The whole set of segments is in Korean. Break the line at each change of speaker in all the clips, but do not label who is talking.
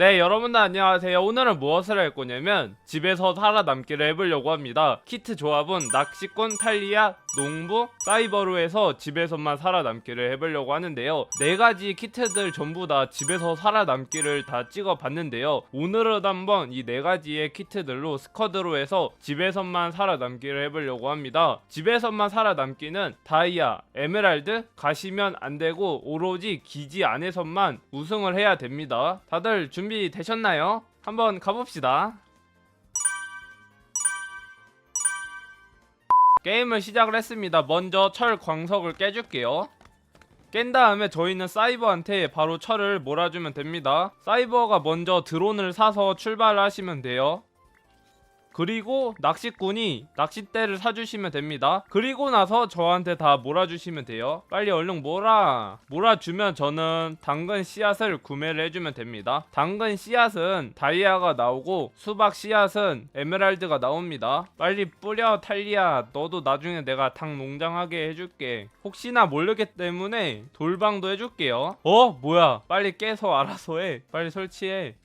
네 여러분들 안녕하세요. 오늘은 무엇을 할 거냐면 집에서 살아남기를 해보려고 합니다. 키트 조합은 낚시꾼 탈리아 농부 사이버로 해서 집에서만 살아남기를 해보려고 하는데요. 네 가지 키트들 전부 다 집에서 살아남기를 다 찍어 봤는데요. 오늘은 한번 이 네 가지의 키트들로 스쿼드로 해서 집에서만 살아남기를 해보려고 합니다. 집에서만 살아남기는 다이아 에메랄드 가시면 안 되고 오로지 기지 안에서만 우승을 해야 됩니다. 다들 준비 되셨나요? 한번 가봅시다 게임을 시작을 했습니다. 먼저 철 광석을 깨줄게요. 깬 다음에 저희는 사이버한테 바로 철을 몰아주면 됩니다. 사이버가 먼저 드론을 사서 출발하시면 돼요. 그리고 낚시꾼이 낚싯대를 사주시면 됩니다. 그리고 나서 저한테 다 몰아주시면 돼요. 빨리 얼른 몰아. 몰아주면 저는 당근 씨앗을 구매를 해주면 됩니다. 당근 씨앗은 다이아가 나오고 수박 씨앗은 에메랄드가 나옵니다. 빨리 뿌려 탈리아. 너도 나중에 내가 당 농장하게 해줄게. 혹시나 모르기 때문에 돌방도 해줄게요. 어? 뭐야? 빨리 깨서 알아서 해. 빨리 설치해.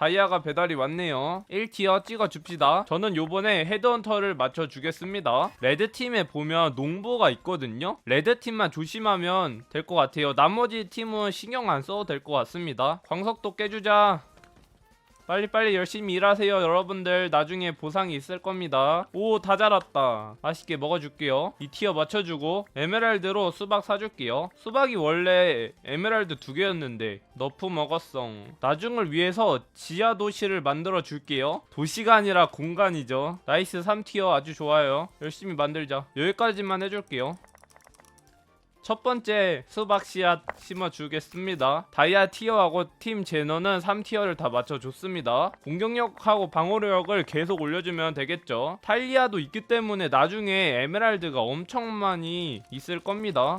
다이아가 배달이 왔네요. 1티어 찍어줍시다. 저는 요번에 헤드헌터를 맞춰주겠습니다. 레드팀에 보면 농부가 있거든요. 레드팀만 조심하면 될 것 같아요. 나머지 팀은 신경 안 써도 될 것 같습니다. 광석도 깨주자. 빨리빨리 열심히 일하세요 여러분들. 나중에 보상이 있을 겁니다. 오 다 자랐다. 맛있게 먹어줄게요. 이 티어 맞춰주고 에메랄드로 수박 사줄게요. 수박이 원래 에메랄드 두 개였는데 너프 먹었어. 나중을 위해서 지하 도시를 만들어 줄게요. 도시가 아니라 공간이죠. 나이스 3티어 아주 좋아요. 열심히 만들자. 여기까지만 해줄게요 첫 번째 수박 씨앗 심어주겠습니다. 다이아 티어하고 팀 제너는 3티어를 다 맞춰줬습니다. 공격력하고 방어력을 계속 올려주면 되겠죠. 탈리아도 있기 때문에 나중에 에메랄드가 엄청 많이 있을 겁니다.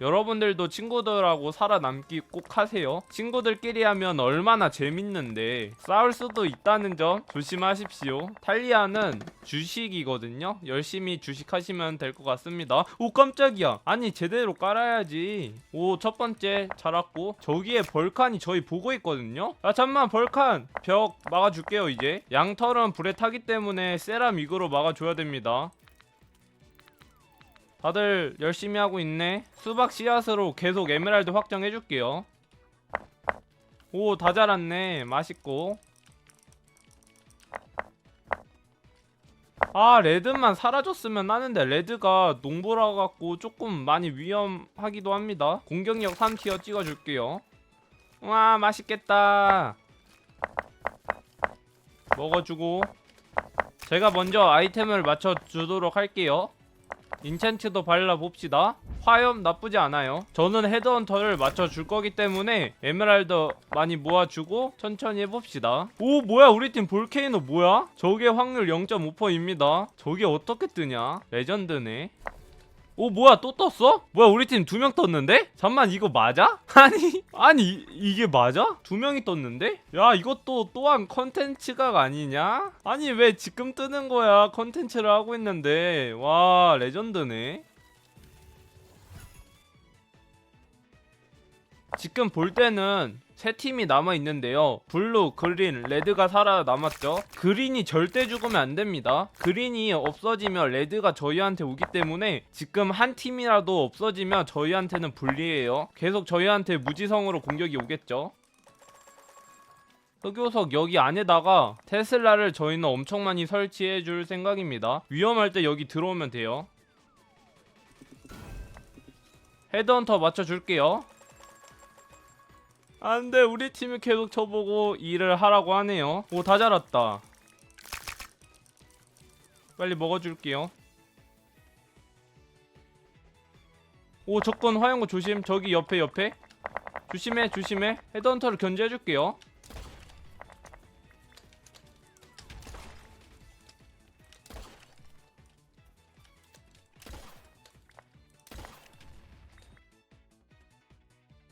여러분들도 친구들하고 살아남기 꼭 하세요. 친구들끼리 하면 얼마나 재밌는데 싸울 수도 있다는 점 조심하십시오. 탈리아는 주식이거든요. 열심히 주식하시면 될 것 같습니다. 오 깜짝이야. 아니 제대로 깔아야지. 오 첫 번째 자랐고 저기에 벌칸이 저희 보고 있거든요. 아 잠만 벌칸 벽 막아줄게요 이제. 양털은 불에 타기 때문에 세라믹으로 막아줘야 됩니다. 다들 열심히 하고 있네. 수박 씨앗으로 계속 에메랄드 확정해줄게요. 오, 다 자랐네. 맛있고. 아, 레드만 사라졌으면 하는데, 레드가 농부라 갖고 조금 많이 위험하기도 합니다. 공격력 3티어 찍어줄게요. 와, 맛있겠다. 먹어주고. 제가 먼저 아이템을 맞춰주도록 할게요. 인챈트도 발라봅시다. 화염 나쁘지 않아요. 저는 헤드헌터를 맞춰줄 거기 때문에 에메랄드 많이 모아주고 천천히 해봅시다. 오 뭐야? 우리 팀 볼케이노 뭐야? 저게 확률 0.5%입니다. 저게 어떻게 뜨냐? 레전드네 오 뭐야 또 떴어? 뭐야 우리 팀 두 명 떴는데? 잠만 이거 맞아? 아니 아니 이, 이게 맞아? 두 명이 떴는데? 야 이것도 또한 컨텐츠가 아니냐? 아니 왜 지금 뜨는 거야 컨텐츠를 하고 있는데 와 레전드네 지금 볼 때는 세 팀이 남아 있는데요. 블루, 그린, 레드가 살아 남았죠. 그린이 절대 죽으면 안 됩니다. 그린이 없어지면 레드가 저희한테 오기 때문에 지금 한 팀이라도 없어지면 저희한테는 불리해요. 계속 저희한테 무지성으로 공격이 오겠죠. 흑요석 여기 안에다가 테슬라를 저희는 엄청 많이 설치해 줄 생각입니다. 위험할 때 여기 들어오면 돼요. 헤드헌터 맞춰줄게요. 안돼 우리 팀이 계속 쳐보고 일을 하라고 하네요. 오 다 자랐다. 빨리 먹어줄게요. 오 적군 화염구 조심. 저기 옆에 옆에. 조심해 조심해. 헤드헌터를 견제해줄게요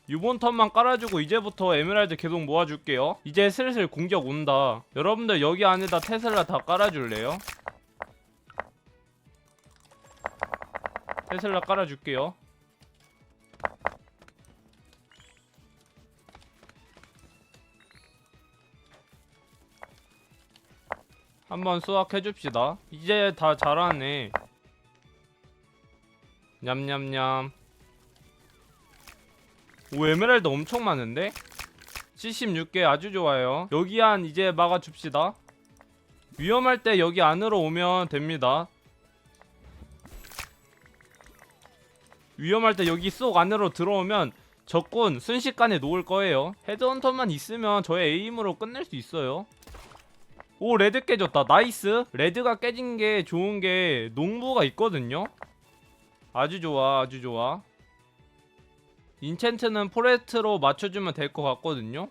유본턴만 깔아주고 이제부터 에메랄드 계속 모아줄게요. 이제 슬슬 공격 온다. 여러분들 여기 안에다 테슬라 다 깔아줄래요? 테슬라 깔아줄게요. 한번 수확해줍시다. 이제 다 자라네. 냠냠냠. 오 에메랄드 엄청 많은데? 76개 아주 좋아요. 여기 안 이제 막아 줍시다. 위험할 때 여기 안으로 오면 됩니다. 위험할 때 여기 쏙 안으로 들어오면 적군 순식간에 놓을 거예요. 헤드헌터만 있으면 저의 에임으로 끝낼 수 있어요. 오 레드 깨졌다. 나이스. 레드가 깨진 게 좋은 게 농부가 있거든요. 아주 좋아, 아주 좋아. 인챈트는 포레스트로 맞춰주면 될 것 같거든요.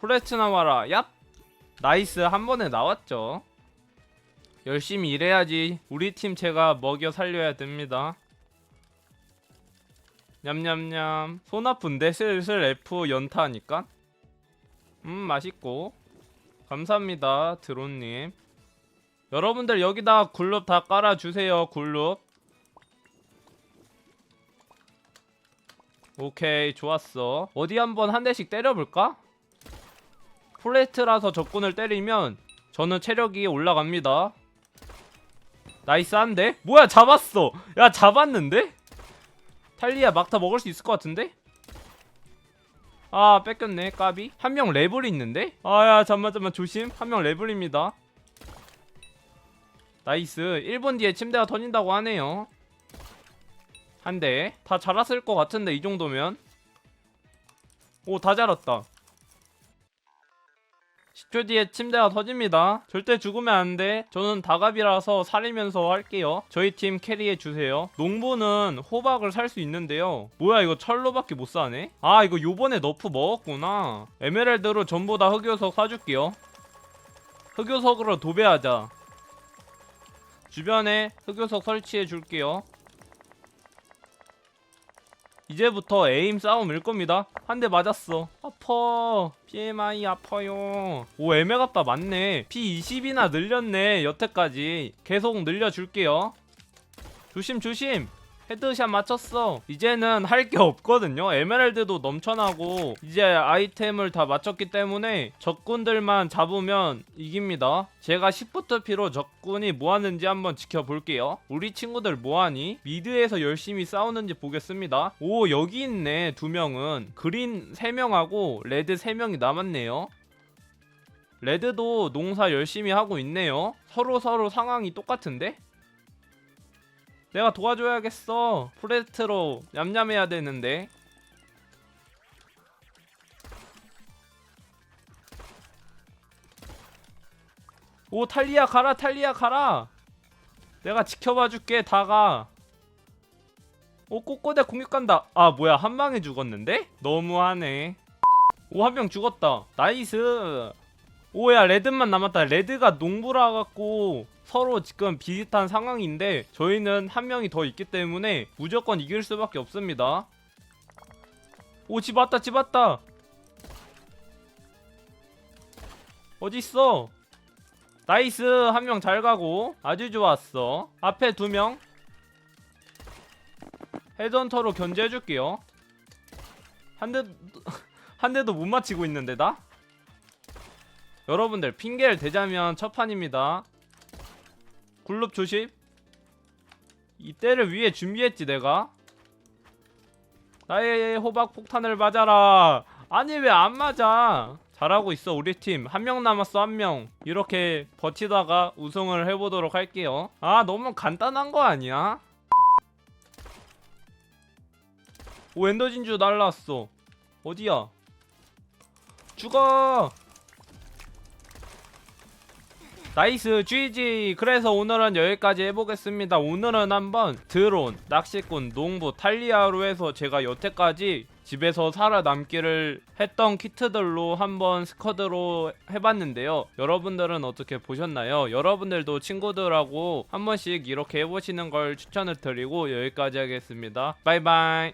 포레스트 나와라. 얍. 나이스 한 번에 나왔죠. 열심히 일해야지 우리 팀 제가 먹여 살려야 됩니다. 냠냠냠 손 아픈데 슬슬 F 연타하니까 음 맛있고 감사합니다 드론님 여러분들 여기다 굴룹 다 깔아주세요 굴룹 오케이 좋았어 어디 한번 한 대씩 때려볼까? 플레이트라서 적군을 때리면 저는 체력이 올라갑니다 나이스 한데? 뭐야 잡았어 야 잡았는데? 탈리아 막타 먹을 수 있을 것 같은데? 아 뺏겼네 까비 한 명 레벨이 있는데? 아야 잠만 잠만 조심 한 명 레벨입니다 나이스 1분 뒤에 침대가 터진다고 하네요 한 대 다 자랐을 것 같은데 이 정도면 오 다 자랐다 10초 뒤에 침대가 터집니다. 절대 죽으면 안 돼. 저는 다갑이라서 살리면서 할게요. 저희 팀 캐리해 주세요. 농부는 호박을 살 수 있는데요. 뭐야 이거 철로밖에 못 사네? 아 이거 요번에 너프 먹었구나. 에메랄드로 전부 다 흑요석 사줄게요. 흑요석으로 도배하자. 주변에 흑요석 설치해 줄게요. 이제부터 에임 싸움일 겁니다. 한 대 맞았어. 아퍼. PMI 아파요. 오, 애매갑다 맞네. P20이나 늘렸네, 여태까지. 계속 늘려줄게요. 조심, 조심. 헤드샷 맞췄어. 이제는 할 게 없거든요. 에메랄드도 넘쳐나고, 이제 아이템을 다 맞췄기 때문에 적군들만 잡으면 이깁니다. 제가 10부터 P로 적군이 뭐하는지 한번 지켜볼게요. 우리 친구들 뭐하니? 미드에서 열심히 싸우는지 보겠습니다. 오, 여기 있네, 두 명은. 그린 3명하고 레드 3명이 남았네요. 레드도 농사 열심히 하고 있네요. 서로 서로 상황이 똑같은데? 내가 도와줘야겠어. 프레스트로 냠냠해야 되는데. 오 탈리아 가라 탈리아 가라. 내가 지켜봐 줄게 다가. 오 꼬꼬대 공격 간다. 아 뭐야 한 방에 죽었는데? 너무하네. 오 한 명 죽었다. 나이스. 오야 레드만 남았다. 레드가 농부라 갖고 서로 지금 비슷한 상황인데 저희는 한 명이 더 있기 때문에 무조건 이길 수밖에 없습니다. 오 집 왔다 집 왔다. 어디 있어? 나이스 한 명 잘 가고 아주 좋았어. 앞에 두 명. 헤드헌터로 견제해줄게요. 한 대, 한 대도 못 맞히고 있는데 나? 여러분들 핑계를 대자면 첫 판입니다. 굴룹 조심. 이때를 위해 준비했지 내가. 나의 호박 폭탄을 맞아라. 아니 왜 안 맞아? 잘하고 있어 우리 팀. 한 명 남았어 한 명. 이렇게 버티다가 우승을 해보도록 할게요. 아 너무 간단한 거 아니야? 오 엔더 진주 날라왔어. 어디야? 죽어! 나이스 GG 그래서 오늘은 여기까지 해보겠습니다. 오늘은 한번 드론, 낚시꾼, 농부, 탈리아로 해서 제가 여태까지 집에서 살아남기를 했던 키트들로 한번 스쿼드로 해봤는데요. 여러분들은 어떻게 보셨나요? 여러분들도 친구들하고 한 번씩 이렇게 해보시는 걸 추천을 드리고 여기까지 하겠습니다. 바이바이